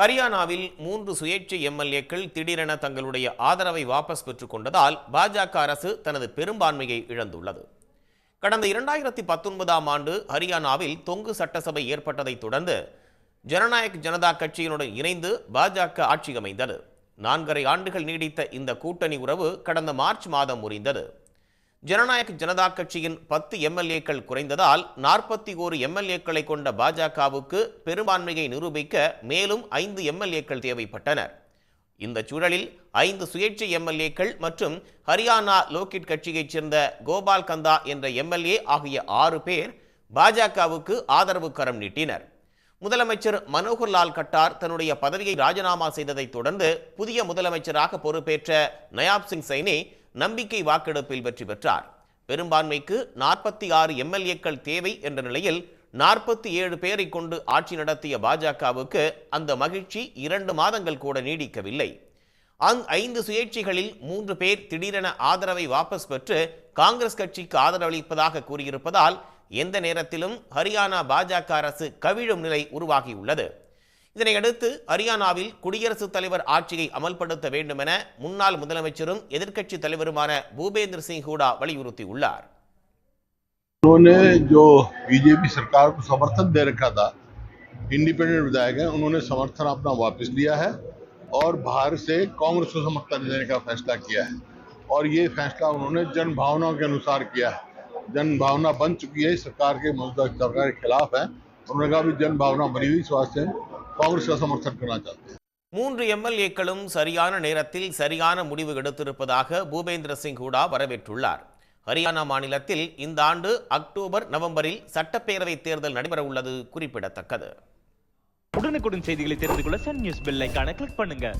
ஹரியானாவில் மூன்று சுயேட்சை எம்எல்ஏக்கள் திடீரென தங்களுடைய ஆதரவை வாபஸ் பெற்றுக் கொண்டதால் பாஜக அரசு தனது பெரும்பான்மையை இழந்துள்ளது. கடந்த இரண்டாயிரத்தி பத்தொன்பதாம் ஆண்டு ஹரியானாவில் தொங்கு சட்டசபை ஏற்பட்டதைத் தொடர்ந்து ஜனநாயக் ஜனதா கட்சியினுடன் இணைந்து பாஜக ஆட்சி அமைந்தது. நான்கரை ஆண்டுகள் நீடித்த இந்த கூட்டணி உறவு கடந்த மார்ச் மாதம் முறிந்தது. ஜனநாயக ஜனதா கட்சியின் பத்து எம்எல்ஏக்கள் குறைந்ததால் நாற்பத்தி ஓரு எம்எல்ஏக்களை கொண்ட பாஜகவுக்கு பெரும்பான்மையை நிரூபிக்க மேலும் ஐந்து எம்எல்ஏக்கள் தேவைப்பட்டனர். இந்த சூழலில் ஐந்து சுயேட்சை எம்எல்ஏக்கள் மற்றும் ஹரியானா லோகிட் கட்சியைச் சேர்ந்த கோபால் கந்தா என்ற எம்எல்ஏ ஆகிய ஆறு பேர் பாஜகவுக்கு ஆதரவு கரம் நீட்டினர். முதலமைச்சர் மனோகர்லால் கட்டார் தன்னுடைய பதவியை ராஜினாமா செய்ததைத் தொடர்ந்து புதிய முதலமைச்சராக பொறுப்பேற்ற நயாப் சிங் சைனி நம்பிக்கை வாக்கெடுப்பில் வெற்றி பெற்றார். பெரும்பான்மைக்கு நாற்பத்தி ஆறு எம்எல்ஏக்கள் தேவை என்ற நிலையில் நாற்பத்தி ஏழு பேரை கொண்டு ஆட்சி நடத்திய பாஜகவுக்கு அந்த மகிழ்ச்சி இரண்டு மாதங்கள் கூட நீடிக்கவில்லை. அங் ஐந்து சுயேட்சைகளில் மூன்று பேர் திடீரென ஆதரவை வாபஸ் பெற்று காங்கிரஸ் கட்சிக்கு ஆதரவளிப்பதாக கூறியிருப்பதால் எந்த நேரத்திலும் ஹரியானா பாஜக அரசு கவிழும் நிலை உருவாகியுள்ளது. இதனையடுத்து ஹரியானாவில் குடியரசுத் தலைவர் ஆட்சியை அமல்படுத்த வேண்டும் என முன்னாள் முதலமைச்சரும் எதிர்க்கட்சித் தலைவருமான பூபேந்திர சிங் ஹூடா வலியுறுத்தியுள்ளார் उन्होंने जो बीजेपी सरकार को समर्थन दे रखा था इंडिपेंडेंट विधायक हैं उन्होंने समर्थन अपना वापस लिया है और बाहर से कांग्रेस को समर्थन देने का फैसला किया है और ये फैसला उन्होंने जन भावनाओं के अनुसार किया है जन भावना बन चुकी है इस सरकार के मौजूदा सरकार के खिलाफ है उन्होंने कहा भी जन भावना बनी हुई इस மூன்று எம்எல்ஏக்களும் சரியான நேரத்தில் சரியான முடிவு எடுத்திருப்பதாக பூபேந்திர சிங் ஹூடா வரவேற்றுள்ளார். ஹரியானா மாநிலத்தில் இந்த ஆண்டு அக்டோபர் நவம்பரில் சட்டப்பேரவை தேர்தல் நடைபெற உள்ளது குறிப்பிடத்தக்கது. உடனுக்குடன் செய்திகளை தெரிந்து கொள்ள சன் நியூஸ் பெல் கிளிக் பண்ணுங்க.